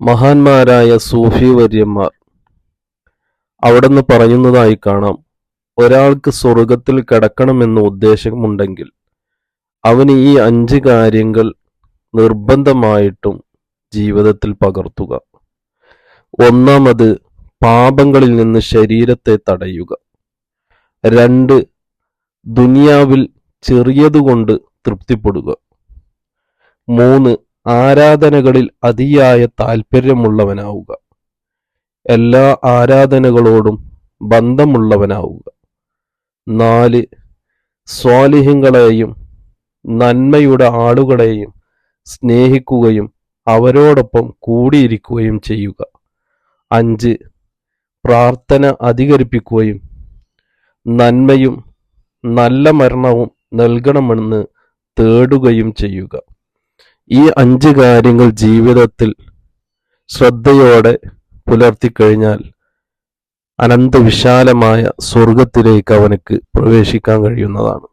മഹാന്മാരായ സൂഫി വര്യന്മാർ. അവിടുന്ന് പറയുന്നതായി കാണാം ഒരാൾക്ക് സ്വർഗത്തിൽ കിടക്കണമെന്ന് ഉദ്ദേശമുണ്ടെങ്കിൽ അവന് ഈ അഞ്ച് കാര്യങ്ങൾ നിർബന്ധമായിട്ടും ജീവിതത്തിൽ പകർത്തുക. ഒന്നാമത് പാപങ്ങളിൽ നിന്ന് ശരീരത്തെ തടയുക. രണ്ട് ദുനിയാവിൽ ചെറിയതുകൊണ്ട് തൃപ്തിപ്പെടുക. മൂന്ന് ആരാധനകളിൽ അതിയായ താല്പര്യമുള്ളവനാവുക എല്ലാ ആരാധനകളോടും ബന്ധമുള്ളവനാവുക. നാല് സ്വാലിഹ്യങ്ങളെയും നന്മയുടെ ആളുകളെയും സ്നേഹിക്കുകയും അവരോടൊപ്പം കൂടിയിരിക്കുകയും ചെയ്യുക. അഞ്ച് പ്രാർത്ഥന അധികരിപ്പിക്കുകയും നന്മയും നല്ല മരണവും നൽകണമെന്ന് തേടുകയും ചെയ്യുക. ഈ അഞ്ച് കാര്യങ്ങൾ ജീവിതത്തിൽ ശ്രദ്ധയോടെ പുലർത്തിക്കഴിഞ്ഞാൽ അനന്തവിശാലമായ സ്വർഗത്തിലേക്ക് അവനക്ക് പ്രവേശിക്കാൻ കഴിയുന്നതാണ്.